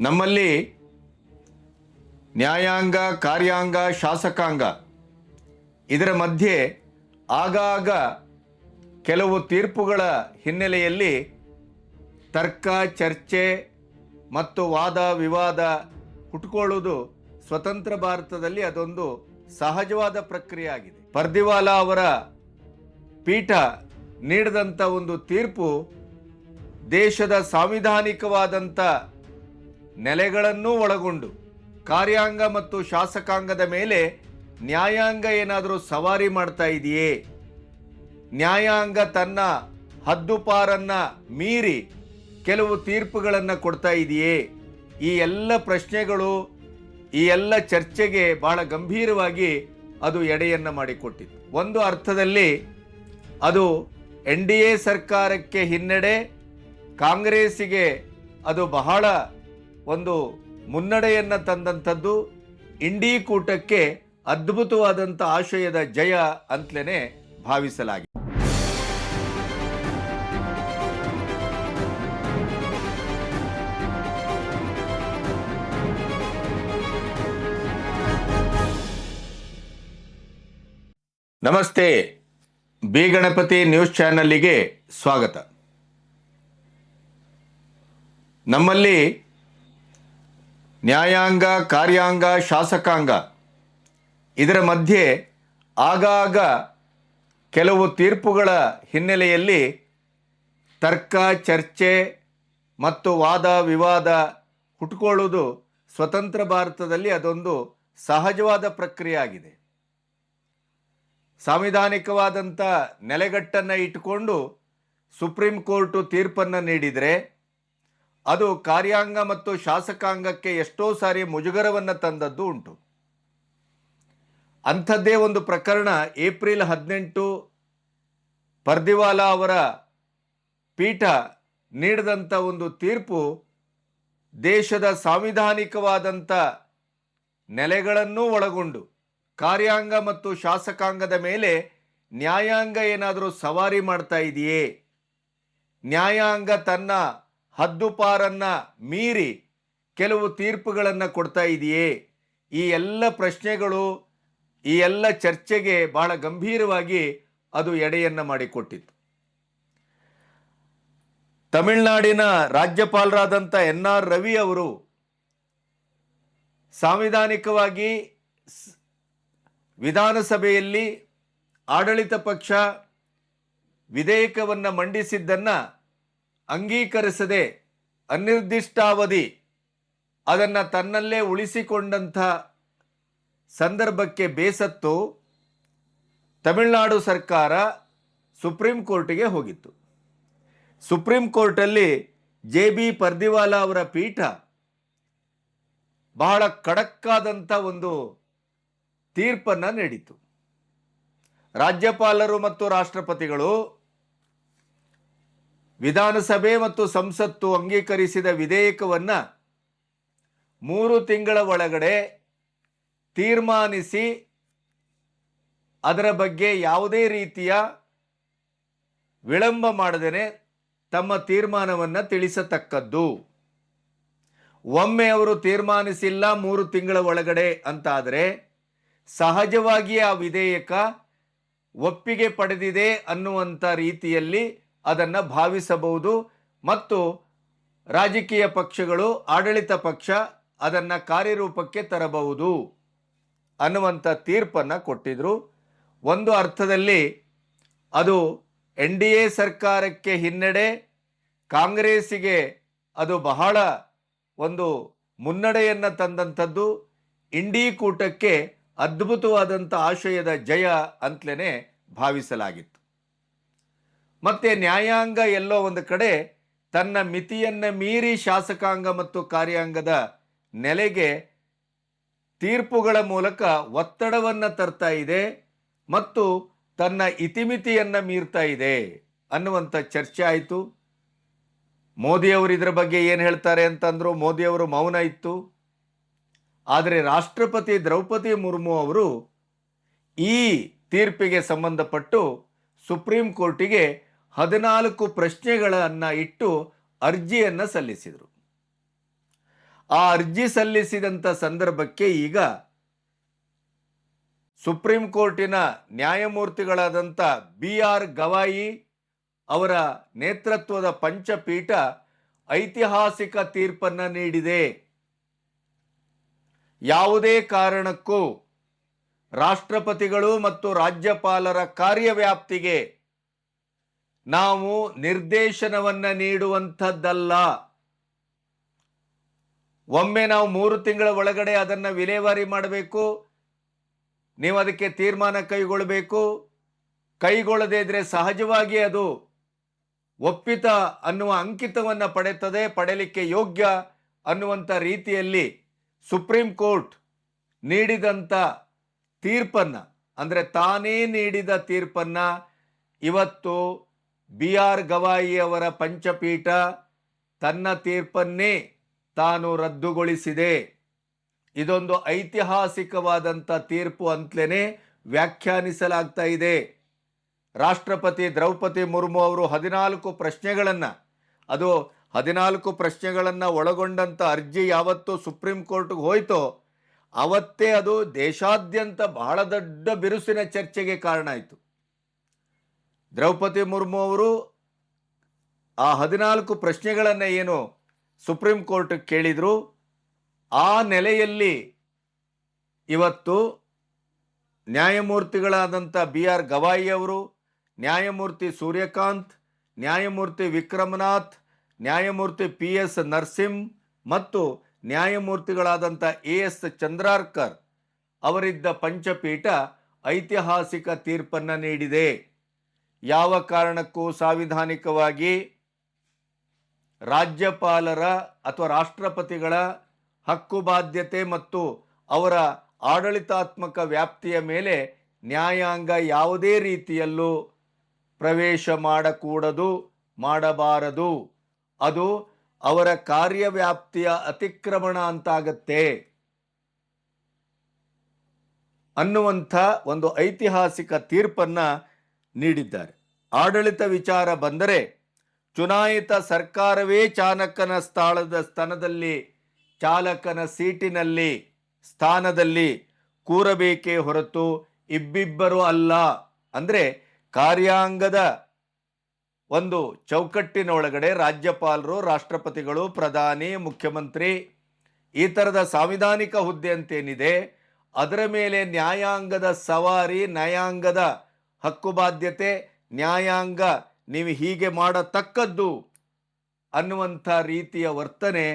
ನಮ್ಮಲ್ಲಿ ನ್ಯಾಯಾಂಗ, ಕಾರ್ಯಾಂಗ, ಶಾಸಕಾಂಗ ಇದರ ಮಧ್ಯೆ ಆಗಾಗ ಕೆಲವು ತೀರ್ಪುಗಳ ಹಿನ್ನೆಲೆಯಲ್ಲಿ ತರ್ಕ, ಚರ್ಚೆ ಮತ್ತು ವಾದ, ವಿವಾದ ಹುಟ್ಕೊಳ್ಳೋದು ಸ್ವತಂತ್ರ ಭಾರತದಲ್ಲಿ ಅದೊಂದು ಸಹಜವಾದ ಪ್ರಕ್ರಿಯೆ ಆಗಿದೆ ಪರ್ದಿವಾಲಾ ಅವರ ಪೀಠ ನೀಡಿದಂಥ ಒಂದು ತೀರ್ಪು ದೇಶದ ಸಾಂವಿಧಾನಿಕವಾದಂಥ ನೆಲೆಗಳನ್ನೂ ಒಳಗೊಂಡು ಕಾರ್ಯಾಂಗ ಮತ್ತು ಶಾಸಕಾಂಗದ ಮೇಲೆ ನ್ಯಾಯಾಂಗ ಏನಾದರೂ ಸವಾರಿ ಮಾಡ್ತಾ ಇದೆಯೇ? ನ್ಯಾಯಾಂಗ ತನ್ನ ಹದ್ದುಪಾರನ್ನ ಮೀರಿ ಕೆಲವು ತೀರ್ಪುಗಳನ್ನು ಕೊಡ್ತಾ ಇದೆಯೇ? ಈ ಎಲ್ಲ ಪ್ರಶ್ನೆಗಳು, ಈ ಎಲ್ಲ ಚರ್ಚೆಗೆ ಬಹಳ ಗಂಭೀರವಾಗಿ ಅದು ಎಡೆಯನ್ನು ಮಾಡಿಕೊಟ್ಟಿತ್ತು. ಒಂದು ಅರ್ಥದಲ್ಲಿ ಅದು ಎನ್ ಡಿ ಎ ಸರ್ಕಾರಕ್ಕೆ ಹಿನ್ನಡೆ, ಕಾಂಗ್ರೆಸ್ಸಿಗೆ ಅದು ಬಹಳ ಒಂದು ಮುನ್ನಡೆಯನ್ನು ತಂದಂಥದ್ದು ಇಂಡಿ ಕೂಟಕ್ಕೆ ಅದ್ಭುತವಾದಂಥ ಆಶಯದ ಜಯ ಅಂತಲೇ ಭಾವಿಸಲಾಗಿದೆ. ನಮಸ್ತೆ, ಬಿ ಗಣಪತಿ ನ್ಯೂಸ್ ಚಾನಲ್ಲಿಗೆ ಸ್ವಾಗತ. ನಮ್ಮಲ್ಲಿ ನ್ಯಾಯಾಂಗ, ಕಾರ್ಯಾಂಗ, ಶಾಸಕಾಂಗ. ಇದರ ಮಧ್ಯೆ ಆಗಾಗ ಕೆಲವು ತೀರ್ಪುಗಳ ಹಿನ್ನೆಲೆಯಲ್ಲಿ ತರ್ಕ, ಚರ್ಚೆ ಮತ್ತು ವಾದ, ವಿವಾದ ಹುಟ್ಕೊಳ್ಳೋದು ಸ್ವತಂತ್ರ ಭಾರತದಲ್ಲಿ ಅದೊಂದು ಸಹಜವಾದ ಪ್ರಕ್ರಿಯೆ ಆಗಿದೆ ಸಾಂವಿಧಾನಿಕವಾದಂಥ ನೆಲೆಗಟ್ಟನ್ನು ಇಟ್ಟುಕೊಂಡು ಸುಪ್ರೀಂ ಕೋರ್ಟು ತೀರ್ಪನ್ನು ನೀಡಿದರೆ ಅದು ಕಾರ್ಯಾಂಗ ಮತ್ತು ಶಾಸಕಾಂಗಕ್ಕೆ ಎಷ್ಟೋ ಸಾರಿ ಮುಜುಗರವನ್ನು ತಂದದ್ದು ಉಂಟು. ಅಂಥದ್ದೇ ಒಂದು ಪ್ರಕರಣ ಏಪ್ರಿಲ್ ಹದಿನೆಂಟು ಪರ್ದಿವಾಲಾ ಅವರ ಪೀಠ ನೀಡಿದಂಥ ಒಂದು ತೀರ್ಪು ದೇಶದ ಸಾಂವಿಧಾನಿಕವಾದಂಥ ನೆಲೆಗಳನ್ನೂ ಒಳಗೊಂಡು ಕಾರ್ಯಾಂಗ ಮತ್ತು ಶಾಸಕಾಂಗದ ಮೇಲೆ ನ್ಯಾಯಾಂಗ ಏನಾದರೂ ಸವಾರಿ ಮಾಡ್ತಾ ಇದೆಯೇ? ನ್ಯಾಯಾಂಗ ತನ್ನ ಹದ್ದುಪಾರನ್ನ ಮೀರಿ ಕೆಲವು ತೀರ್ಪುಗಳನ್ನು ಕೊಡ್ತಾ ಇದೆಯೇ? ಈ ಎಲ್ಲ ಪ್ರಶ್ನೆಗಳು, ಈ ಎಲ್ಲ ಚರ್ಚೆಗೆ ಬಹಳ ಗಂಭೀರವಾಗಿ ಅದು ಎಡೆಯನ್ನು ಮಾಡಿಕೊಟ್ಟಿತ್ತು. ತಮಿಳುನಾಡಿನ ರಾಜ್ಯಪಾಲರಾದಂಥ ಎನ್ ಆರ್ ರವಿ ಅವರು ಸಾಂವಿಧಾನಿಕವಾಗಿ ವಿಧಾನಸಭೆಯಲ್ಲಿ ಆಡಳಿತ ಪಕ್ಷ ವಿಧೇಯಕವನ್ನು ಮಂಡಿಸಿದ್ದನ್ನು ಅಂಗೀಕರಿಸದೆ ಅನಿರ್ದಿಷ್ಟಾವಧಿ ಅದನ್ನು ತನ್ನಲ್ಲೇ ಉಳಿಸಿಕೊಂಡಂಥ ಸಂದರ್ಭಕ್ಕೆ ಬೇಸತ್ತು ತಮಿಳುನಾಡು ಸರ್ಕಾರ ಸುಪ್ರೀಂ ಕೋರ್ಟಿಗೆ ಹೋಗಿತ್ತು. ಸುಪ್ರೀಂ ಕೋರ್ಟಲ್ಲಿ ಜೆ ಬಿ ಪರ್ದಿವಾಲಾ ಅವರ ಪೀಠ ಬಹಳ ಕಡಕ್ಕಾದಂಥ ಒಂದು ತೀರ್ಪನ್ನು ನೀಡಿತು ರಾಜ್ಯಪಾಲರು ಮತ್ತು ರಾಷ್ಟ್ರಪತಿಗಳು ವಿಧಾನಸಭೆ ಮತ್ತು ಸಂಸತ್ತು ಅಂಗೀಕರಿಸಿದ ವಿಧೇಯಕವನ್ನು ಮೂರು ತಿಂಗಳ ಒಳಗಡೆ ತೀರ್ಮಾನಿಸಿ ಅದರ ಬಗ್ಗೆ ಯಾವುದೇ ರೀತಿಯ ವಿಳಂಬ ಮಾಡದೇ ತಮ್ಮ ತೀರ್ಮಾನವನ್ನು ತಿಳಿಸತಕ್ಕದ್ದು. ಒಮ್ಮೆ ಅವರು ತೀರ್ಮಾನಿಸಿಲ್ಲ ಮೂರು ತಿಂಗಳ ಒಳಗಡೆ ಅಂತಾದರೆ ಸಹಜವಾಗಿ ಆ ವಿಧೇಯಕ ಒಪ್ಪಿಗೆ ಪಡೆದಿದೆ ಅನ್ನುವಂಥ ರೀತಿಯಲ್ಲಿ ಅದನ್ನು ಭಾವಿಸಬಹುದು ಮತ್ತು ರಾಜಕೀಯ ಪಕ್ಷಗಳು, ಆಡಳಿತ ಪಕ್ಷ ಅದನ್ನು ಕಾರ್ಯರೂಪಕ್ಕೆ ತರಬಹುದು ಅನ್ನುವಂಥ ತೀರ್ಪನ್ನು ಕೊಟ್ಟಿದ್ರು. ಒಂದು ಅರ್ಥದಲ್ಲಿ ಅದು ಎನ್ ಡಿ ಎ ಸರ್ಕಾರಕ್ಕೆ ಹಿನ್ನಡೆ, ಕಾಂಗ್ರೆಸ್ಸಿಗೆ ಅದು ಬಹಳ ಒಂದು ಮುನ್ನಡೆಯನ್ನು ತಂದಂಥದ್ದು. ಇಂಡಿ ಕೂಟಕ್ಕೆ ಅದ್ಭುತವಾದಂಥ ಆಶಯದ ಜಯ ಅಂತಲೇ ಭಾವಿಸಲಾಗಿತ್ತು. ಮತ್ತೆ ನ್ಯಾಯಾಂಗ ಎಲ್ಲೋ ಒಂದು ಕಡೆ ತನ್ನ ಮಿತಿಯನ್ನು ಮೀರಿ ಶಾಸಕಾಂಗ ಮತ್ತು ಕಾರ್ಯಾಂಗದ ನೆಲೆಗೆ ತೀರ್ಪುಗಳ ಮೂಲಕ ಒತ್ತಡವನ್ನು ತರ್ತಾ ಇದೆ ಮತ್ತು ತನ್ನ ಇತಿಮಿತಿಯನ್ನು ಮೀರ್ತಾ ಇದೆ ಅನ್ನುವಂಥ ಚರ್ಚೆ ಆಯಿತು. ಮೋದಿಯವರು ಇದರ ಬಗ್ಗೆ ಏನು ಹೇಳ್ತಾರೆ ಅಂತಂದ್ರು ಮೋದಿಯವರು ಮೌನ ಇತ್ತು. ಆದರೆ ರಾಷ್ಟ್ರಪತಿ ದ್ರೌಪದಿ ಮುರ್ಮು ಅವರು ಈ ತೀರ್ಪಿಗೆ ಸಂಬಂಧಪಟ್ಟು ಸುಪ್ರೀಂ ಕೋರ್ಟಿಗೆ ಹದಿನಾಲ್ಕು ಪ್ರಶ್ನೆಗಳನ್ನು ಇಟ್ಟು ಅರ್ಜಿಯನ್ನು ಸಲ್ಲಿಸಿದರು. ಆ ಅರ್ಜಿ ಸಲ್ಲಿಸಿದಂಥ ಸಂದರ್ಭಕ್ಕೆ ಈಗ ಸುಪ್ರೀಂ ಕೋರ್ಟಿನ ನ್ಯಾಯಮೂರ್ತಿಗಳಾದಂಥ ಬಿ ಆರ್ ಗವಾಯಿ ಅವರ ನೇತೃತ್ವದ ಪಂಚಪೀಠ ಐತಿಹಾಸಿಕ ತೀರ್ಪನ್ನು ನೀಡಿದೆ. ಯಾವುದೇ ಕಾರಣಕ್ಕೂ ರಾಷ್ಟ್ರಪತಿಗಳು ಮತ್ತು ರಾಜ್ಯಪಾಲರ ಕಾರ್ಯವ್ಯಾಪ್ತಿಗೆ ನಾವು ನಿರ್ದೇಶನವನ್ನ ನೀಡುವಂಥದ್ದಲ್ಲ. ಒಮ್ಮೆ ನಾವು ಮೂರು ತಿಂಗಳ ಒಳಗಡೆ ಅದನ್ನ ವಿಲೇವಾರಿ ಮಾಡಬೇಕು. ನೀವು ಅದಕ್ಕೆ ತೀರ್ಮಾನ ಕೈಗೊಳ್ಳಬೇಕು. ಕೈಗೊಳ್ಳದೇ ಇದ್ರೆ ಸಹಜವಾಗಿ ಅದು ಒಪ್ಪಿತ ಅನ್ನುವ ಅಂಕಿತವನ್ನು ಪಡೆತದೆ ಪಡೆಯಲಿಕ್ಕೆ ಯೋಗ್ಯ ಅನ್ನುವಂಥ ರೀತಿಯಲ್ಲಿ ಸುಪ್ರೀಂ ಕೋರ್ಟ್ ನೀಡಿದಂಥ ತೀರ್ಪನ್ನ, ಅಂದರೆ ತಾನೇ ನೀಡಿದ ತೀರ್ಪನ್ನ ಇವತ್ತು ಬಿ ಆರ್ ಗವಾಯಿ ಅವರ ಪಂಚಪೀಠ ತನ್ನ ತೀರ್ಪನ್ನೇ ತಾನು ರದ್ದುಗೊಳಿಸಿದೆ. ಇದೊಂದು ಐತಿಹಾಸಿಕವಾದಂಥ ತೀರ್ಪು ಅಂತಲೇ ವ್ಯಾಖ್ಯಾನಿಸಲಾಗ್ತಾ ಇದೆ. ರಾಷ್ಟ್ರಪತಿ ದ್ರೌಪದಿ ಮುರ್ಮು ಅವರು ಹದಿನಾಲ್ಕು ಪ್ರಶ್ನೆಗಳನ್ನು, ಅದು ಹದಿನಾಲ್ಕು ಪ್ರಶ್ನೆಗಳನ್ನು ಒಳಗೊಂಡಂಥ ಅರ್ಜಿ ಯಾವತ್ತು ಸುಪ್ರೀಂ ಕೋರ್ಟ್ಗೆ ಹೋಯ್ತೋ, ಅವತ್ತೇ ಅದು ದೇಶಾದ್ಯಂತ ಬಹಳ ದೊಡ್ಡ ಬಿರುಸಿನ ಚರ್ಚೆಗೆ ಕಾರಣ ಆಯಿತು. ದ್ರೌಪದಿ ಮುರ್ಮು ಅವರು ಆ ಹದಿನಾಲ್ಕು ಪ್ರಶ್ನೆಗಳನ್ನು ಏನು ಸುಪ್ರೀಂ ಕೋರ್ಟ್ ಕೇಳಿದ್ರು, ಆ ನೆಲೆಯಲ್ಲಿ ಇವತ್ತು ನ್ಯಾಯಮೂರ್ತಿಗಳಾದಂಥ ಬಿ ಆರ್ ಗವಾಯಿ ಅವರು, ನ್ಯಾಯಮೂರ್ತಿ ಸೂರ್ಯಕಾಂತ್, ನ್ಯಾಯಮೂರ್ತಿ ವಿಕ್ರಮನಾಥ್, ನ್ಯಾಯಮೂರ್ತಿ ಪಿ ಎಸ್ ನರಸಿಂಹ್ ಮತ್ತು ನ್ಯಾಯಮೂರ್ತಿಗಳಾದಂಥ ಎ ಎಸ್ ಚಂದ್ರಾರ್ಕರ್ ಅವರಿದ್ದ ಪಂಚಪೀಠ ಐತಿಹಾಸಿಕ ತೀರ್ಪನ್ನು ನೀಡಿದೆ. ಯಾವ ಕಾರಣಕ್ಕೂ ಸಾಂವಿಧಾನಿಕವಾಗಿ ರಾಜ್ಯಪಾಲರ ಅಥವಾ ರಾಷ್ಟ್ರಪತಿಗಳ ಹಕ್ಕು ಬಾಧ್ಯತೆ ಮತ್ತು ಅವರ ಆಡಳಿತಾತ್ಮಕ ವ್ಯಾಪ್ತಿಯ ಮೇಲೆ ನ್ಯಾಯಾಂಗ ಯಾವುದೇ ರೀತಿಯಲ್ಲೂ ಪ್ರವೇಶ ಮಾಡಕೂಡದು, ಮಾಡಬಾರದು. ಅದು ಅವರ ಕಾರ್ಯವ್ಯಾಪ್ತಿಯ ಅತಿಕ್ರಮಣ ಅಂತಾಗತ್ತೆ. ಅನ್ನುವಂಥ ಒಂದು ಐತಿಹಾಸಿಕ ತೀರ್ಪನ್ನ ನೀಡಿದ್ದಾರೆ. ಆಡಳಿತ ವಿಚಾರ ಬಂದರೆ ಚುನಾಯಿತ ಸರ್ಕಾರವೇ ಚಾಲಕನ ಸ್ಥಳದ ಸ್ಥಾನದಲ್ಲಿ, ಚಾಲಕನ ಸೀಟಿನಲ್ಲಿ ಸ್ಥಾನದಲ್ಲಿ ಕೂರಬೇಕೇ ಹೊರತು ಇಬ್ಬಿಬ್ಬರು ಅಲ್ಲ. ಅಂದರೆ ಕಾರ್ಯಾಂಗದ ಒಂದು ಚೌಕಟ್ಟಿನೊಳಗಡೆ ರಾಜ್ಯಪಾಲರು, ರಾಷ್ಟ್ರಪತಿಗಳು, ಪ್ರಧಾನಿ, ಮುಖ್ಯಮಂತ್ರಿ ಈ ಥರದ ಸಾಂವಿಧಾನಿಕ ಹುದ್ದೆ ಅಂತೇನಿದೆ, ಅದರ ಮೇಲೆ ನ್ಯಾಯಾಂಗದ ಸವಾರಿ, ನ್ಯಾಯಾಂಗದ ಹಕ್ಕು ಬಾಧ್ಯತೆ ನ್ಯಾಯಾಂಗ, ನೀವು ಹೀಗೆ ಮಾಡತಕ್ಕದ್ದು ಅನ್ನುವಂಥ ರೀತಿಯ ವರ್ತನೆ,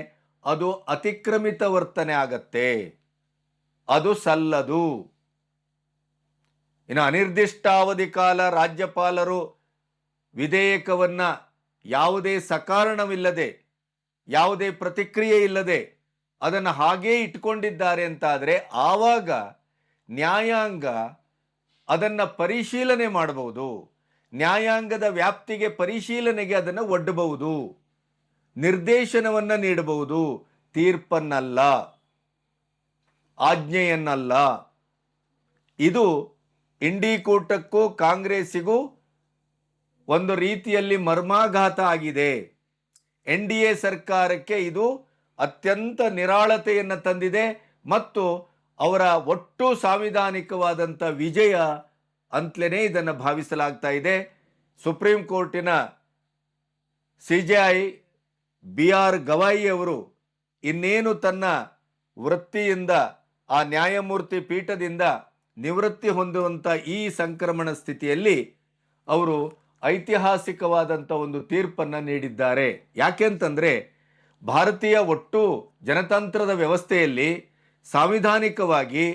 ಅದು ಅತಿಕ್ರಮಿತ ವರ್ತನೆ ಆಗತ್ತೆ. ಅದು ಸಲ್ಲದು. ಇನ್ನು ಅನಿರ್ದಿಷ್ಟಾವಧಿ ಕಾಲ ರಾಜ್ಯಪಾಲರು ವಿಧೇಯಕವನ್ನು ಯಾವುದೇ ಸಕಾರಣವಿಲ್ಲದೆ, ಯಾವುದೇ ಪ್ರತಿಕ್ರಿಯೆ ಇಲ್ಲದೆ ಅದನ್ನು ಹಾಗೇ ಇಟ್ಕೊಂಡಿದ್ದಾರೆ ಅಂತಾದರೆ ಆವಾಗ ನ್ಯಾಯಾಂಗ ಅದನ್ನು ಪರಿಶೀಲನೆ ಮಾಡಬಹುದು. ನ್ಯಾಯಾಂಗದ ವ್ಯಾಪ್ತಿಗೆ ಪರಿಶೀಲನೆಗೆ ಅದನ್ನು ಒಡ್ಡಬಹುದು. ನಿರ್ದೇಶನವನ್ನು ನೀಡಬಹುದು. ತೀರ್ಪನ್ನಲ್ಲ. ಆಜ್ಞೆಯನ್ನಲ್ಲ. ಇದು ಇಂಡಿ ಕೂಟಕ್ಕೂ ಕಾಂಗ್ರೆಸ್ಸಿಗೂ ಒಂದು ರೀತಿಯಲ್ಲಿ ಮರ್ಮಾಘಾತ ಆಗಿದೆ. ಎನ್ ಡಿ ಎ ಸರ್ಕಾರಕ್ಕೆ ಇದು ಅತ್ಯಂತ ನಿರಾಳತೆಯನ್ನು ತಂದಿದೆ ಮತ್ತು ಅವರ ಒಟ್ಟು ಸಾಂವಿಧಾನಿಕವಾದಂಥ ವಿಜಯ ಅಂತಲೇ ಇದನ್ನು ಭಾವಿಸಲಾಗ್ತಾ ಇದೆ. ಸುಪ್ರೀಂ ಕೋರ್ಟಿನ C J I B R Gavai ಅವರು ಇನ್ನೇನು ತನ್ನ ವೃತ್ತಿಯಿಂದ, ಆ ನ್ಯಾಯಮೂರ್ತಿ ಪೀಠದಿಂದ ನಿವೃತ್ತಿ ಹೊಂದುವಂಥ ಈ ಸಂಕ್ರಮಣ ಸ್ಥಿತಿಯಲ್ಲಿ ಅವರು ಐತಿಹಾಸಿಕವಾದಂಥ ಒಂದು ತೀರ್ಪನ್ನು ನೀಡಿದ್ದಾರೆ. ಯಾಕೆಂತಂದರೆ ಭಾರತೀಯ ಒಟ್ಟು ಜನತಂತ್ರದ ವ್ಯವಸ್ಥೆಯಲ್ಲಿ ಸಾಂವಿಧಾನಿಕವಾಗಿ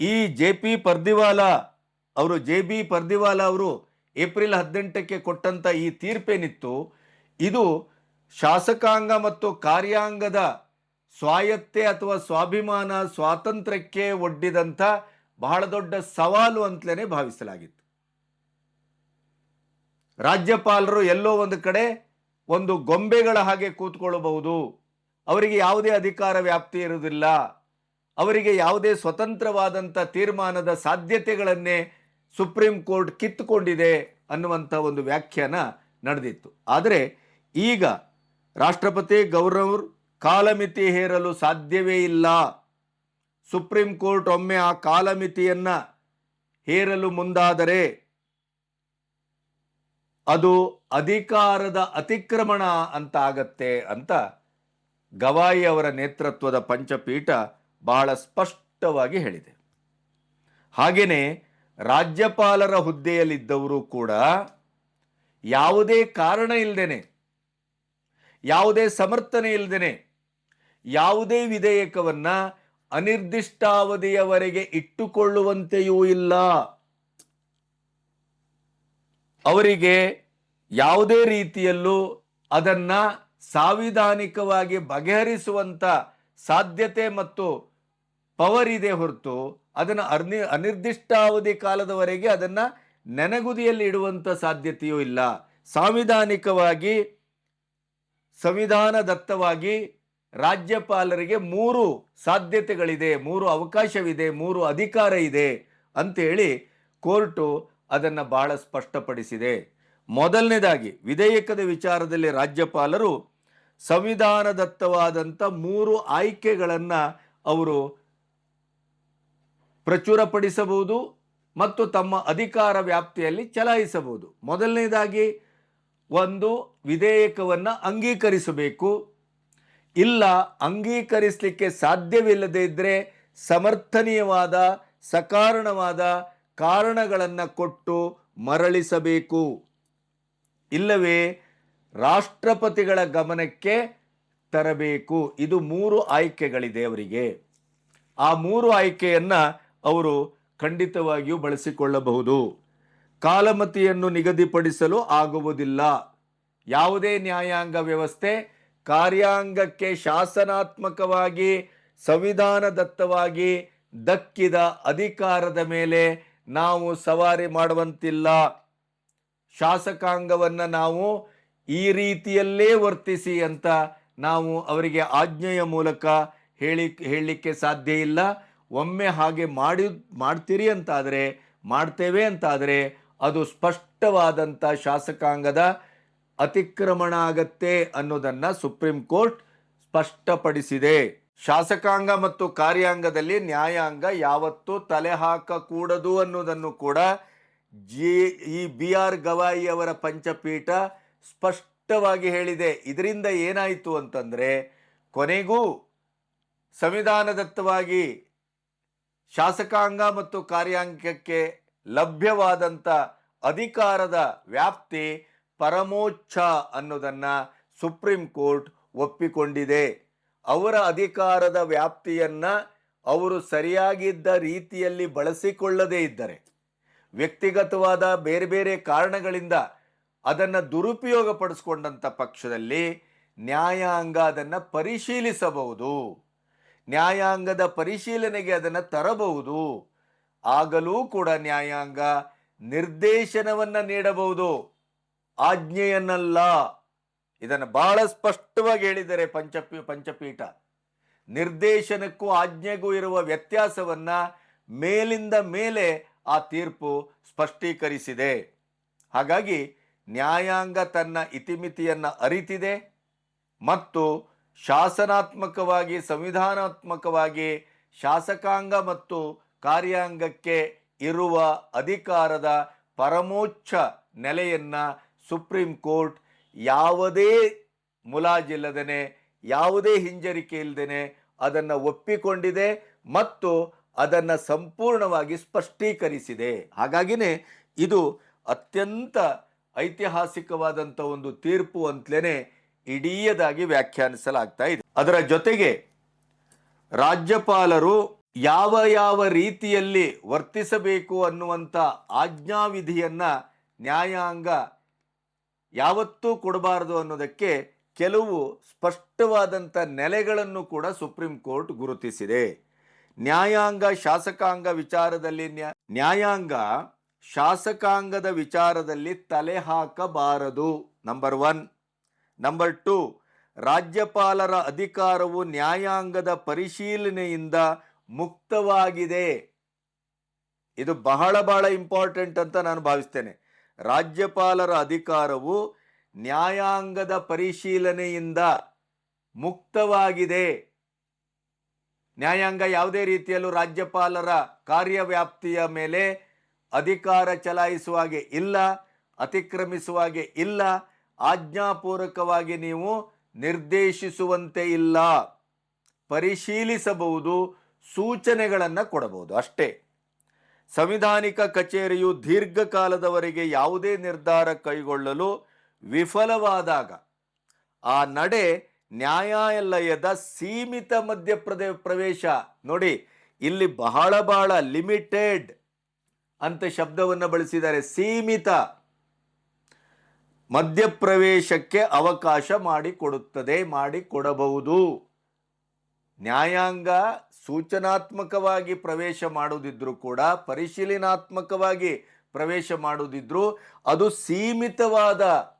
ಈ ಜೆ ಪಿ ಪರ್ದಿವಾಲಾ ಅವರು, ಜೆ ಬಿ ಪರ್ದಿವಾಲಾ ಅವರು ಏಪ್ರಿಲ್ ಹದಿನೆಂಟಕ್ಕೆ ಕೊಟ್ಟಂಥ ಈ ತೀರ್ಪೇನಿತ್ತು, ಇದು ಶಾಸಕಾಂಗ ಮತ್ತು ಕಾರ್ಯಾಂಗದ ಸ್ವಾಯತ್ತೆ ಅಥವಾ ಸ್ವಾಭಿಮಾನ ಸ್ವಾತಂತ್ರ್ಯಕ್ಕೆ ಒಡ್ಡಿದಂಥ ಬಹಳ ದೊಡ್ಡ ಸವಾಲು ಅಂತಲೇ ಭಾವಿಸಲಾಗಿತ್ತು. ರಾಜ್ಯಪಾಲರು ಎಲ್ಲೋ ಒಂದು ಕಡೆ ಒಂದು ಗೊಂಬೆಗಳ ಹಾಗೆ ಕೂತ್ಕೊಳ್ಳಬಹುದು, ಅವರಿಗೆ ಯಾವುದೇ ಅಧಿಕಾರ ವ್ಯಾಪ್ತಿ ಇರುವುದಿಲ್ಲ. ಅವರಿಗೆ ಯಾವುದೇ ಸ್ವತಂತ್ರವಾದಂಥ ತೀರ್ಮಾನದ ಸಾಧ್ಯತೆಗಳನ್ನೇ ಸುಪ್ರೀಂ ಕೋರ್ಟ್ ಕಿತ್ತುಕೊಂಡಿದೆ ಅನ್ನುವಂಥ ಒಂದು ವ್ಯಾಖ್ಯಾನ ನಡೆದಿತ್ತು. ಆದರೆ ಈಗ ರಾಷ್ಟ್ರಪತಿ ಗೌರವ್ ಕಾಲಮಿತಿ ಹೇರಲು ಸಾಧ್ಯವೇ ಇಲ್ಲ. ಸುಪ್ರೀಂ ಕೋರ್ಟ್ ಒಮ್ಮೆ ಆ ಕಾಲಮಿತಿಯನ್ನು ಹೇರಲು ಮುಂದಾದರೆ ಅದು ಅಧಿಕಾರದ ಅತಿಕ್ರಮಣ ಅಂತ ಆಗತ್ತೆ ಅಂತ ಗವಾಯಿ ಅವರ ನೇತೃತ್ವದ ಪಂಚಪೀಠ ಬಹಳ ಸ್ಪಷ್ಟವಾಗಿ ಹೇಳಿದೆ. ಹಾಗೆಯೇ ರಾಜ್ಯಪಾಲರ ಹುದ್ದೆಯಲ್ಲಿದ್ದವರು ಕೂಡ ಯಾವುದೇ ಕಾರಣ ಇಲ್ಲದೇನೆ ಯಾವುದೇ ಸಮರ್ಥನೆ ಇಲ್ಲದೇನೆ ಯಾವುದೇ ವಿಧೇಯಕವನ್ನು ಅನಿರ್ದಿಷ್ಟಾವಧಿಯವರೆಗೆ ಇಟ್ಟುಕೊಳ್ಳುವಂತೆಯೂ ಇಲ್ಲ. ಅವರಿಗೆ ಯಾವುದೇ ರೀತಿಯಲ್ಲೂ ಅದನ್ನು ಸಾಂವಿಧಾನಿಕವಾಗಿ ಬಗೆಹರಿಸುವಂಥ ಸಾಧ್ಯತೆ ಮತ್ತು ಪವರ್ ಇದೆ ಹೊರತು ಅದನ್ನು ಅರ್ನಿ, ಅನಿರ್ದಿಷ್ಟಾವಧಿ ಕಾಲದವರೆಗೆ ಅದನ್ನ ನೆನಗುದಿಯಲ್ಲಿ ಇಡುವಂಥ ಸಾಧ್ಯತೆಯೂ ಇಲ್ಲ. ಸಾಂವಿಧಾನಿಕವಾಗಿ, ಸಂವಿಧಾನದತ್ತವಾಗಿ ರಾಜ್ಯಪಾಲರಿಗೆ ಮೂರು ಸಾಧ್ಯತೆಗಳಿದೆ, ಮೂರು ಅವಕಾಶವಿದೆ, ಮೂರು ಅಧಿಕಾರ ಇದೆ ಅಂತೇಳಿ ಕೋರ್ಟು ಅದನ್ನು ಬಹಳ ಸ್ಪಷ್ಟಪಡಿಸಿದೆ. ಮೊದಲನೇದಾಗಿ, ವಿಧೇಯಕದ ವಿಚಾರದಲ್ಲಿ ರಾಜ್ಯಪಾಲರು ಸಂವಿಧಾನದತ್ತವಾದಂಥ ಮೂರು ಆಯ್ಕೆಗಳನ್ನು ಅವರು ಪ್ರಚುರಪಡಿಸಬಹುದು ಮತ್ತು ತಮ್ಮ ಅಧಿಕಾರ ವ್ಯಾಪ್ತಿಯಲ್ಲಿ ಚಲಾಯಿಸಬಹುದು. ಮೊದಲನೇದಾಗಿ ಒಂದು ವಿಧೇಯಕವನ್ನು ಅಂಗೀಕರಿಸಬೇಕು. ಇಲ್ಲ, ಅಂಗೀಕರಿಸಲಿಕ್ಕೆ ಸಾಧ್ಯವಿಲ್ಲದೇ ಇದ್ದರೆ ಸಮರ್ಥನೀಯವಾದ, ಸಕಾರಣವಾದ ಕಾರಣಗಳನ್ನು ಕೊಟ್ಟು ಮರಳಿಸಬೇಕು. ಇಲ್ಲವೇ ರಾಷ್ಟ್ರಪತಿಗಳ ಗಮನಕ್ಕೆ ತರಬೇಕು. ಇದು ಮೂರು ಆಯ್ಕೆಗಳಿದೆ ಅವರಿಗೆ. ಆ ಮೂರು ಆಯ್ಕೆಯನ್ನು ಅವರು ಖಂಡಿತವಾಗಿಯೂ ಬಳಸಿಕೊಳ್ಳಬಹುದು. ಕಾಲಮತಿಯನ್ನು ನಿಗದಿಪಡಿಸಲು ಆಗುವುದಿಲ್ಲ. ಯಾವುದೇ ನ್ಯಾಯಾಂಗ ವ್ಯವಸ್ಥೆ ಕಾರ್ಯಾಂಗಕ್ಕೆ ಶಾಸನಾತ್ಮಕವಾಗಿ, ಸಂವಿಧಾನದತ್ತವಾಗಿ ದಕ್ಕಿದ ಅಧಿಕಾರದ ಮೇಲೆ ನಾವು ಸವಾರಿ ಮಾಡುವಂತಿಲ್ಲ. ಶಾಸಕಾಂಗವನ್ನು ನಾವು ಈ ರೀತಿಯಲ್ಲೇ ವರ್ತಿಸಿ ಅಂತ ನಾವು ಅವರಿಗೆ ಆಜ್ಞೆಯ ಮೂಲಕ ಹೇಳಿ, ಹೇಳಲಿಕ್ಕೆ ಸಾಧ್ಯ ಇಲ್ಲ. ಒಮ್ಮೆ ಹಾಗೆ ಮಾಡಿ, ಮಾಡ್ತೀರಿ ಅಂತಾದರೆ, ಮಾಡ್ತೇವೆ ಅಂತಾದರೆ, ಅದು ಸ್ಪಷ್ಟವಾದಂಥ ಶಾಸಕಾಂಗದ ಅತಿಕ್ರಮಣ ಆಗತ್ತೆ ಅನ್ನೋದನ್ನು ಸುಪ್ರೀಂ ಕೋರ್ಟ್ ಸ್ಪಷ್ಟಪಡಿಸಿದೆ. ಶಾಸಕಾಂಗ ಮತ್ತು ಕಾರ್ಯಾಂಗದಲ್ಲಿ ನ್ಯಾಯಾಂಗ ಯಾವತ್ತೂ ತಲೆ ಹಾಕಕೂಡದು ಅನ್ನೋದನ್ನು ಕೂಡ ಜಿ, ಈ ಬಿ ಆರ್ ಗವಾಯಿ ಅವರ ಪಂಚಪೀಠ ಸ್ಪಷ್ಟವಾಗಿ ಹೇಳಿದೆ. ಇದರಿಂದ ಏನಾಯಿತು ಅಂತಂದರೆ, ಕೊನೆಗೂ ಸಂವಿಧಾನದತ್ತವಾಗಿ ಶಾಸಕಾಂಗ ಮತ್ತು ಕಾರ್ಯಾಂಗಕ್ಕೆ ಲಭ್ಯವಾದಂಥ ಅಧಿಕಾರದ ವ್ಯಾಪ್ತಿ ಪರಮೋಚ್ಛ ಅನ್ನೋದನ್ನು ಸುಪ್ರೀಂ ಕೋರ್ಟ್ ಒಪ್ಪಿಕೊಂಡಿದೆ. ಅವರ ಅಧಿಕಾರದ ವ್ಯಾಪ್ತಿಯನ್ನು ಅವರು ಸರಿಯಾಗಿದ್ದ ರೀತಿಯಲ್ಲಿ ಬಳಸಿಕೊಳ್ಳದೇ ಇದ್ದರೆ, ವ್ಯಕ್ತಿಗತವಾದ ಬೇರೆ ಬೇರೆ ಕಾರಣಗಳಿಂದ ಅದನ್ನು ದುರುಪಯೋಗಪಡಿಸ್ಕೊಂಡಂಥ ಪಕ್ಷದಲ್ಲಿ ನ್ಯಾಯಾಂಗ ಅದನ್ನು ಪರಿಶೀಲಿಸಬಹುದು. ನ್ಯಾಯಾಂಗದ ಪರಿಶೀಲನೆಗೆ ಅದನ್ನು ತರಬಹುದು. ಆಗಲೂ ಕೂಡ ನ್ಯಾಯಾಂಗ ನಿರ್ದೇಶನವನ್ನು ನೀಡಬಹುದು. ಆಜ್ಞೆಯನ್ನಲ್ಲ. ಇದನ್ನು ಬಹಳ ಸ್ಪಷ್ಟವಾಗಿ ಹೇಳಿದರೆ ಪಂಚಪಿ ಪಂಚಪೀಠ. ನಿರ್ದೇಶನಕ್ಕೂ ಆಜ್ಞೆಗೂ ಇರುವ ವ್ಯತ್ಯಾಸವನ್ನ ಮೇಲಿಂದ ಮೇಲೆ ಆ ತೀರ್ಪು ಸ್ಪಷ್ಟೀಕರಿಸಿದೆ. ಹಾಗಾಗಿ ನ್ಯಾಯಾಂಗ ತನ್ನ ಇತಿಮಿತಿಯನ್ನು ಅರಿತಿದೆ ಮತ್ತು ಶಾಸನಾತ್ಮಕವಾಗಿ, ಸಂವಿಧಾನಾತ್ಮಕವಾಗಿ ಶಾಸಕಾಂಗ ಮತ್ತು ಕಾರ್ಯಾಂಗಕ್ಕೆ ಇರುವ ಅಧಿಕಾರದ ಪರಮೋಚ್ಚ ನೆಲೆಯನ್ನು ಸುಪ್ರೀಂ ಕೋರ್ಟ್ ಯಾವುದೇ ಮುಲಾಜಿಲ್ಲದೇ ಯಾವುದೇ ಹಿಂಜರಿಕೆ ಇಲ್ಲದೇ ಅದನ್ನು ಒಪ್ಪಿಕೊಂಡಿದೆ ಮತ್ತು ಅದನ್ನು ಸಂಪೂರ್ಣವಾಗಿ ಸ್ಪಷ್ಟೀಕರಿಸಿದೆ. ಹಾಗಾಗಿಯೇ ಇದು ಅತ್ಯಂತ ಐತಿಹಾಸಿಕವಾದಂಥ ಒಂದು ತೀರ್ಪು ಅಂತಲೇ ಇಡೀಯದಾಗಿ ವ್ಯಾಖ್ಯಾನಿಸಲಾಗ್ತಾ ಇದೆ. ಅದರ ಜೊತೆಗೆ ರಾಜ್ಯಪಾಲರು ಯಾವ ಯಾವ ರೀತಿಯಲ್ಲಿ ವರ್ತಿಸಬೇಕು ಅನ್ನುವಂಥ ಆಜ್ಞಾವಿಧಿಯನ್ನ ನ್ಯಾಯಾಂಗ ಯಾವತ್ತೂ ಕೊಡಬಾರದು ಅನ್ನೋದಕ್ಕೆ ಕೆಲವು ಸ್ಪಷ್ಟವಾದಂಥ ನೆಲೆಗಳನ್ನು ಕೂಡ ಸುಪ್ರೀಂ ಕೋರ್ಟ್ ಗುರುತಿಸಿದೆ. ನ್ಯಾಯಾಂಗ ಶಾಸಕಾಂಗ ವಿಚಾರದಲ್ಲಿ ನ್ಯಾ- ನ್ಯಾಯಾಂಗ ಶಾಸಕಾಂಗದ ವಿಚಾರದಲ್ಲಿ ತಲೆ ಹಾಕಬಾರದು. Number one. ನಂಬರ್ ಟು ರಾಜ್ಯಪಾಲರ ಅಧಿಕಾರವು ನ್ಯಾಯಾಂಗದ ಪರಿಶೀಲನೆಯಿಂದ ಮುಕ್ತವಾಗಿದೆ. ಇದು ಬಹಳ ಬಹಳ ಇಂಪಾರ್ಟೆಂಟ್ ಅಂತ ನಾನು ಭಾವಿಸ್ತೇನೆ. ರಾಜ್ಯಪಾಲರ ಅಧಿಕಾರವು ನ್ಯಾಯಾಂಗದ ಪರಿಶೀಲನೆಯಿಂದ ಮುಕ್ತವಾಗಿದೆ. ನ್ಯಾಯಾಂಗ ಯಾವುದೇ ರೀತಿಯಲ್ಲೂ ರಾಜ್ಯಪಾಲರ ಕಾರ್ಯವ್ಯಾಪ್ತಿಯ ಮೇಲೆ ಅಧಿಕಾರ ಚಲಾಯಿಸುವ ಹಾಗೆ ಇಲ್ಲ, ಅತಿಕ್ರಮಿಸುವ ಹಾಗೆ ಇಲ್ಲ. ಆಜ್ಞಾಪೂರ್ವಕವಾಗಿ ನೀವು ನಿರ್ದೇಶಿಸುವಂತೆ ಇಲ್ಲ. ಪರಿಶೀಲಿಸಬಹುದು, ಸೂಚನೆಗಳನ್ನು ಕೊಡಬಹುದು. ಅಷ್ಟೇ. ಸಂವಿಧಾನಿಕ ಕಚೇರಿಯು ದೀರ್ಘಕಾಲದವರೆಗೆ ಯಾವುದೇ ನಿರ್ಧಾರ ಕೈಗೊಳ್ಳಲು ವಿಫಲವಾದಾಗ, ಆ ನಡೆ ನ್ಯಾಯಾಲಯದ ಸೀಮಿತ ಮಧ್ಯಪ್ರದೇ, ಪ್ರವೇಶ. ನೋಡಿ, ಇಲ್ಲಿ ಬಹಳ ಬಹಳ ಲಿಮಿಟೆಡ್ ಅಂತ ಶಬ್ದವನ್ನು ಬಳಸಿದ್ದಾರೆ. ಸೀಮಿತ. ಮಧ್ಯಪ್ರವೇಶಕ್ಕೆ ಅವಕಾಶ ಮಾಡಿಕೊಡುತ್ತದೆ, ಮಾಡಿಕೊಡಬಹುದು. ನ್ಯಾಯಾಂಗ ಸೂಚನಾತ್ಮಕವಾಗಿ ಪ್ರವೇಶ ಮಾಡುವುದಿದ್ರೂ ಕೂಡ, ಪರಿಶೀಲನಾತ್ಮಕವಾಗಿ ಪ್ರವೇಶ ಮಾಡುವುದಿದ್ರೂ ಅದು ಸೀಮಿತವಾದ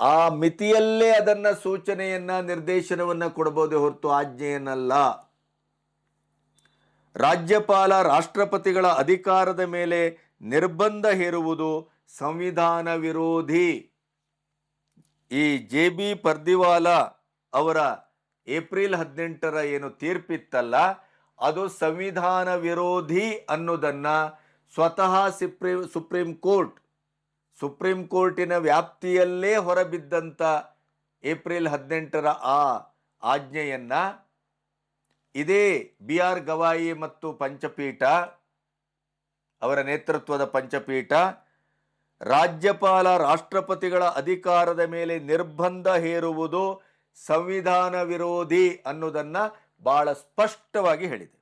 ಆ ಮಿತಿಯಲ್ಲೇ ಅದನ್ನ ಸೂಚನೆಯನ್ನ, ನಿರ್ದೇಶನವನ್ನ ಕೊಡಬಹುದೇ ಹೊರತು ಆಜ್ಞೆಯನ್ನಲ್ಲ. ರಾಜ್ಯಪಾಲ, ರಾಷ್ಟ್ರಪತಿಗಳ ಅಧಿಕಾರದ ಮೇಲೆ ನಿರ್ಬಂಧ ಹೇರುವುದು ಸಂವಿಧಾನ ವಿರೋಧಿ ಈ ಜೆ ಬಿ ಪರ್ದಿವಾಲ ಅವರ ಏಪ್ರಿಲ್ ಹದಿನೆಂಟರ ಏನು ತೀರ್ಪಿತ್ತಲ್ಲ, ಅದು ಸಂವಿಧಾನ ವಿರೋಧಿ ಅನ್ನೋದನ್ನ ಸ್ವತಃ ಸುಪ್ರೀಂ ಸುಪ್ರೀಂ ಕೋರ್ಟ್, ಸುಪ್ರೀಂ ಕೋರ್ಟಿನ ವ್ಯಾಪ್ತಿಯಲ್ಲೇ ಹೊರಬಿದ್ದಂಥ ಏಪ್ರಿಲ್ ಹದಿನೆಂಟರ ಆ ಆಜ್ಞೆಯನ್ನ ಇದೇ ಬಿ ಆರ್ ಗವಾಯಿ ಮತ್ತು ಪಂಚಪೀಠ ಅವರ ನೇತೃತ್ವದ ಪಂಚಪೀಠ ರಾಜ್ಯಪಾಲ, ರಾಷ್ಟ್ರಪತಿಗಳ ಅಧಿಕಾರದ ಮೇಲೆ ನಿರ್ಬಂಧ ಹೇರುವುದು ಸಂವಿಧಾನ ವಿರೋಧಿ ಅನ್ನೋದನ್ನು ಬಹಳ ಸ್ಪಷ್ಟವಾಗಿ ಹೇಳಿದೆ.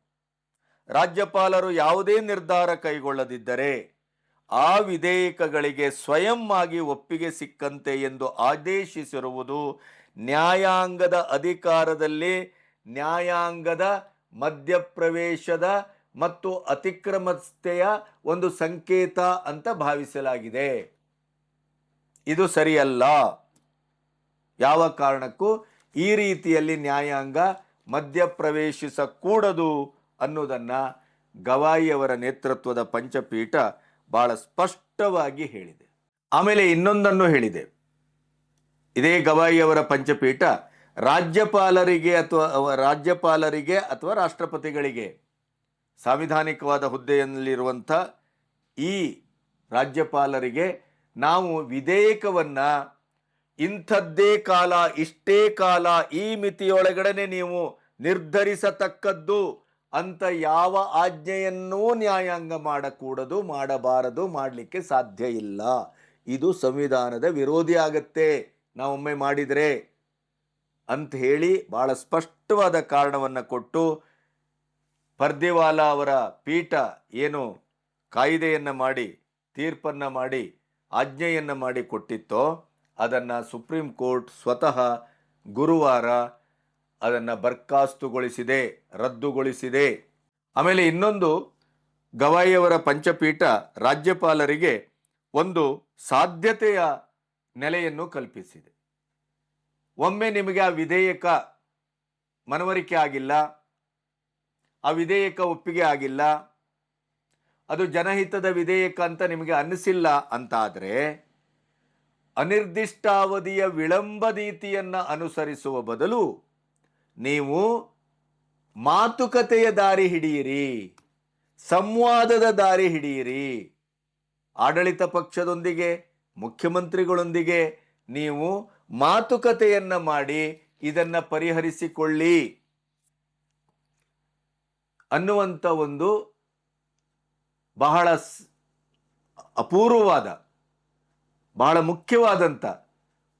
ರಾಜ್ಯಪಾಲರು ಯಾವುದೇ ನಿರ್ಧಾರ ಕೈಗೊಳ್ಳದಿದ್ದರೆ ಆ ವಿಧೇಯಕಗಳಿಗೆ ಸ್ವಯಂ ಆಗಿ ಒಪ್ಪಿಗೆ ಸಿಕ್ಕಂತೆ ಎಂದು ಆದೇಶಿಸಿರುವುದು ನ್ಯಾಯಾಂಗದ ಅಧಿಕಾರದಲ್ಲಿ ನ್ಯಾಯಾಂಗದ ಮಧ್ಯಪ್ರವೇಶದ ಮತ್ತು ಅತಿಕ್ರಮತೆಯ ಒಂದು ಸಂಕೇತ ಅಂತ ಭಾವಿಸಲಾಗಿದೆ. ಇದು ಸರಿಯಲ್ಲ. ಯಾವ ಕಾರಣಕ್ಕೂ ಈ ರೀತಿಯಲ್ಲಿ ನ್ಯಾಯಾಂಗ ಮಧ್ಯಪ್ರವೇಶಿಸಕೂಡದು ಅನ್ನೋದನ್ನು ಗವಾಯಿಯವರ ನೇತೃತ್ವದ ಪಂಚಪೀಠ ಬಹಳ ಸ್ಪಷ್ಟವಾಗಿ ಹೇಳಿದೆ. ಆಮೇಲೆ ಇನ್ನೊಂದನ್ನು ಹೇಳಿದೆ. ಇದೇ ಗವಾಯಿಯವರ ಪಂಚಪೀಠ ರಾಜ್ಯಪಾಲರಿಗೆ ಅಥವಾ ರಾಜ್ಯಪಾಲರಿಗೆ ಅಥವಾ ರಾಷ್ಟ್ರಪತಿಗಳಿಗೆ ಸಾಂವಿಧಾನಿಕವಾದ ಹುದ್ದೆಯಲ್ಲಿರುವಂಥ ಈ ರಾಜ್ಯಪಾಲರಿಗೆ ನಾವು ವಿಧೇಯಕವನ್ನು ಇಂಥದ್ದೇ ಕಾಲ, ಇಷ್ಟೇ ಕಾಲ ಈ ಮಿತಿಯೊಳಗಡೆ ನೀವು ನಿರ್ಧರಿಸತಕ್ಕದ್ದು ಅಂತ ಯಾವ ಆಜ್ಞೆಯನ್ನೂ ನ್ಯಾಯಾಂಗ ಮಾಡಕೂಡದು, ಮಾಡಬಾರದು, ಮಾಡಲಿಕ್ಕೆ ಸಾಧ್ಯ ಇಲ್ಲ. ಇದು ಸಂವಿಧಾನದ ವಿರೋಧಿ ಆಗತ್ತೆ. ನಾವೊಮ್ಮೆ ಮಾಡಿದರೆ ಅಂತ ಹೇಳಿ ಭಾಳ ಸ್ಪಷ್ಟವಾದ ಕಾರಣವನ್ನು ಕೊಟ್ಟು ಪರ್ದಿವಾಲಾ ಅವರ ಪೀಠ ಏನು ಕಾಯಿದೆಯನ್ನು ಮಾಡಿ, ತೀರ್ಪನ್ನು ಮಾಡಿ, ಆಜ್ಞೆಯನ್ನು ಮಾಡಿ ಕೊಟ್ಟಿತ್ತೋ, ಅದನ್ನು ಸುಪ್ರೀಂ ಕೋರ್ಟ್ ಸ್ವತಃ ಗುರುವಾರ ಅದನ್ನು ಬರ್ಖಾಸ್ತುಗೊಳಿಸಿದೆ ರದ್ದುಗೊಳಿಸಿದೆ. ಆಮೇಲೆ ಇನ್ನೊಂದು ಗವಾಯಿಯವರ ಪಂಚಪೀಠ ರಾಜ್ಯಪಾಲರಿಗೆ ಒಂದು ಸಾಧ್ಯತೆಯ ನೆಲೆಯನ್ನು ಕಲ್ಪಿಸಿದೆ. ಒಮ್ಮೆ ನಿಮಗೆ ಆ ವಿಧೇಯಕ ಮನವರಿಕೆ ಆಗಿಲ್ಲ ಆ ವಿಧೇಯಕ ಒಪ್ಪಿಗೆ ಆಗಿಲ್ಲ. ಅದು ಜನಹಿತದ ವಿಧೇಯಕ ಅಂತ ನಿಮಗೆ ಅನ್ನಿಸಿಲ್ಲ ಅಂತಾದರೆ, ಅನಿರ್ದಿಷ್ಟಾವಧಿಯ ವಿಳಂಬ ನೀತಿಯನ್ನು ಅನುಸರಿಸುವ ಬದಲು ನೀವು ಮಾತುಕತೆಯ ದಾರಿ ಹಿಡಿಯಿರಿ, ಸಂವಾದದ ದಾರಿ ಹಿಡಿಯಿರಿ. ಆಡಳಿತ ಪಕ್ಷದೊಂದಿಗೆ, ಮುಖ್ಯಮಂತ್ರಿಗಳೊಂದಿಗೆ ನೀವು ಮಾತುಕತೆಯನ್ನು ಮಾಡಿ ಇದನ್ನು ಪರಿಹರಿಸಿಕೊಳ್ಳಿ. ಅನ್ನುವಂಥ ಒಂದು ಬಹಳ ಅಪೂರ್ವವಾದ, ಬಹಳ ಮುಖ್ಯವಾದಂಥ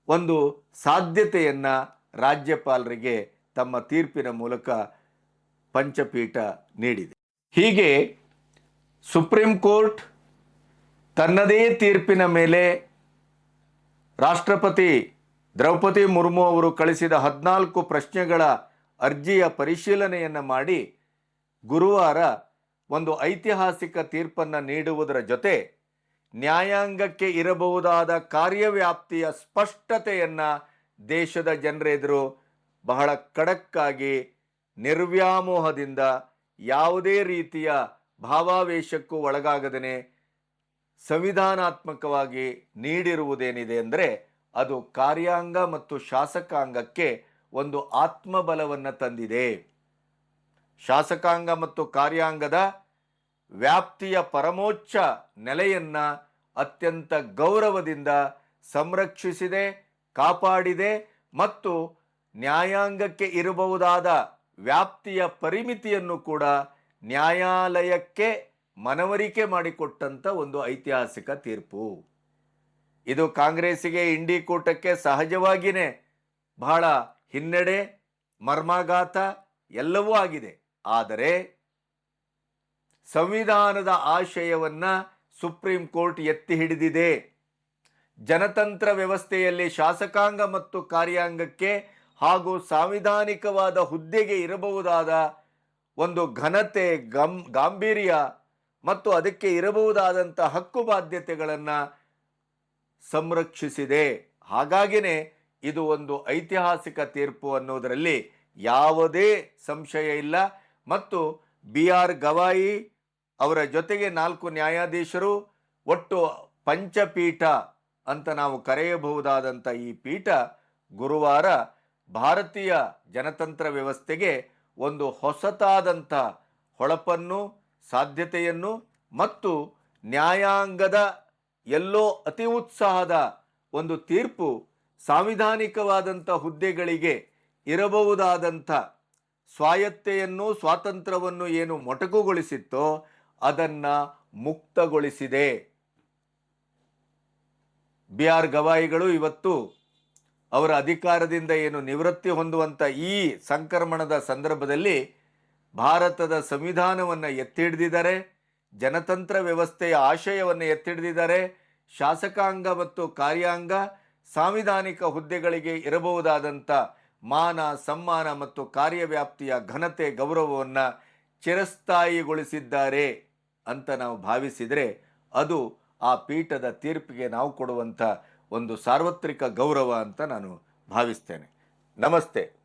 ಒಂದು ಸಾಧ್ಯತೆಯನ್ನು ರಾಜ್ಯಪಾಲರಿಗೆ ತಮ್ಮ ತೀರ್ಪಿನ ಮೂಲಕ ಪಂಚಪೀಠ ನೀಡಿದೆ. ಹೀಗೆ ಸುಪ್ರೀಂ ಕೋರ್ಟ್ ತನ್ನದೇ ತೀರ್ಪಿನ ಮೇಲೆ ರಾಷ್ಟ್ರಪತಿ ದ್ರೌಪದಿ ಮುರ್ಮು ಅವರು ಕಳಿಸಿದ ಹದಿನಾಲ್ಕು ಪ್ರಶ್ನೆಗಳ ಅರ್ಜಿಯ ಪರಿಶೀಲನೆಯನ್ನು ಮಾಡಿ ಗುರುವಾರ ಒಂದು ಐತಿಹಾಸಿಕ ತೀರ್ಪನ್ನು ನೀಡುವುದರ ಜೊತೆ ನ್ಯಾಯಾಂಗಕ್ಕೆ ಇರಬಹುದಾದ ಕಾರ್ಯವ್ಯಾಪ್ತಿಯ ಸ್ಪಷ್ಟತೆಯನ್ನು ದೇಶದ ಜನರೆದುರು ಬಹಳ ಕಡಕ್ಕಾಗಿ ನಿರ್ವ್ಯಾಮೋಹದಿಂದ ಯಾವುದೇ ರೀತಿಯ ಭಾವಾವೇಶಕ್ಕೂ ಒಳಗಾಗದನೆ ಸಂವಿಧಾನಾತ್ಮಕವಾಗಿ ನೀಡಿರುವುದೇನಿದೆ ಅಂದರೆ ಅದು ಕಾರ್ಯಾಂಗ ಮತ್ತು ಶಾಸಕಾಂಗಕ್ಕೆ ಒಂದು ಆತ್ಮಬಲವನ್ನು ತಂದಿದೆ. ಶಾಸಕಾಂಗ ಮತ್ತು ಕಾರ್ಯಾಂಗದ ವ್ಯಾಪ್ತಿಯ ಪರಮೋಚ್ಚ ನೆಲೆಯನ್ನು ಅತ್ಯಂತ ಗೌರವದಿಂದ ಸಂರಕ್ಷಿಸಿದೆ, ಕಾಪಾಡಿದೆ ಮತ್ತು ನ್ಯಾಯಾಂಗಕ್ಕೆ ಇರಬಹುದಾದ ವ್ಯಾಪ್ತಿಯ ಪರಿಮಿತಿಯನ್ನು ಕೂಡ ನ್ಯಾಯಾಲಯಕ್ಕೆ ಮನವರಿಕೆ ಮಾಡಿಕೊಟ್ಟಂತ ಒಂದು ಐತಿಹಾಸಿಕ ತೀರ್ಪು. ಇದು ಕಾಂಗ್ರೆಸ್ಸಿಗೆ ಇಂಡಿ ಕೂಟಕ್ಕೆ ಸಹಜವಾಗಿಯೇ ಬಹಳ ಹಿನ್ನಡೆ, ಮರ್ಮಾಘಾತ ಎಲ್ಲವೂ ಆಗಿದೆ. ಆದರೆ ಸಂವಿಧಾನದ ಆಶಯವನ್ನ ಸುಪ್ರೀಂ ಕೋರ್ಟ್ ಎತ್ತಿ ಹಿಡಿದಿದೆ. ಜನತಂತ್ರ ವ್ಯವಸ್ಥೆಯಲ್ಲಿ ಶಾಸಕಾಂಗ ಮತ್ತು ಕಾರ್ಯಾಂಗಕ್ಕೆ ಹಾಗೂ ಸಾಂವಿಧಾನಿಕವಾದ ಹುದ್ದೆಗೆ ಇರಬಹುದಾದ ಒಂದು ಘನತೆ, ಗಂ, ಗಾಂಭೀರ್ಯ ಮತ್ತು ಅದಕ್ಕೆ ಇರಬಹುದಾದಂಥ ಹಕ್ಕು ಬಾಧ್ಯತೆಗಳನ್ನು ಸಂರಕ್ಷಿಸಿದೆ. ಹಾಗಾಗಿನೇ ಇದು ಒಂದು ಐತಿಹಾಸಿಕ ತೀರ್ಪು ಅನ್ನೋದರಲ್ಲಿ ಯಾವುದೇ ಸಂಶಯ ಇಲ್ಲ. ಮತ್ತು ಬಿ ಆರ್ ಗವಾಯಿ ಅವರ ಜೊತೆಗೆ ನಾಲ್ಕು ನ್ಯಾಯಾಧೀಶರು, ಒಟ್ಟು ಪಂಚಪೀಠ ಅಂತ ನಾವು ಕರೆಯಬಹುದಾದಂಥ ಈ ಪೀಠ ಗುರುವಾರ ಭಾರತೀಯ ಜನತಂತ್ರ ವ್ಯವಸ್ಥೆಗೆ ಒಂದು ಹೊಸತಾದಂಥ ಹೊಳಪನ್ನು, ಸಾಧ್ಯತೆಯನ್ನು ಮತ್ತು ನ್ಯಾಯಾಂಗದ ಎಲ್ಲೋ ಅತಿ ಉತ್ಸಾಹದ ಒಂದು ತೀರ್ಪು ಸಾಂವಿಧಾನಿಕವಾದಂಥ ಹುದ್ದೆಗಳಿಗೆ ಇರಬಹುದಾದಂಥ ಸ್ವಾಯತ್ತೆಯನ್ನು ಸ್ವಾತಂತ್ರ್ಯವನ್ನು ಏನು ಮೊಟಕುಗೊಳಿಸಿತ್ತೋ ಅದನ್ನು ಮುಕ್ತಗೊಳಿಸಿದೆ. ಬಿ ಆರ್ ಗವಾಯಿಗಳು ಇವತ್ತು ಅವರ ಅಧಿಕಾರದಿಂದ ಏನು ನಿವೃತ್ತಿ ಹೊಂದುವಂಥ ಈ ಸಂಕ್ರಮಣದ ಸಂದರ್ಭದಲ್ಲಿ ಭಾರತದ ಸಂವಿಧಾನವನ್ನು ಎತ್ತಿ ಹಿಡಿದಿದ್ದಾರೆ ಜನತಂತ್ರ ವ್ಯವಸ್ಥೆಯ ಆಶಯವನ್ನು ಎತ್ತಿ ಹಿಡಿದಿದ್ದಾರೆ ಶಾಸಕಾಂಗ ಮತ್ತು ಕಾರ್ಯಾಂಗ ಸಾಂವಿಧಾನಿಕ ಹುದ್ದೆಗಳಿಗೆ ಇರಬಹುದಾದಂಥ ಮಾನ, ಸಮ್ಮಾನ ಮತ್ತು ಕಾರ್ಯವ್ಯಾಪ್ತಿಯ ಘನತೆ, ಗೌರವವನ್ನು ಚಿರಸ್ಥಾಯಿಗೊಳಿಸಿದ್ದಾರೆ ಅಂತ ನಾವು ಭಾವಿಸಿದರೆ ಅದು ಆ ಪೀಠದ ತೀರ್ಪಿಗೆ ನಾವು ಕೊಡುವಂಥ ಒಂದು ಸಾರ್ವತ್ರಿಕ ಗೌರವ ಅಂತ ನಾನು ಭಾವಿಸ್ತೇನೆ. ನಮಸ್ತೆ.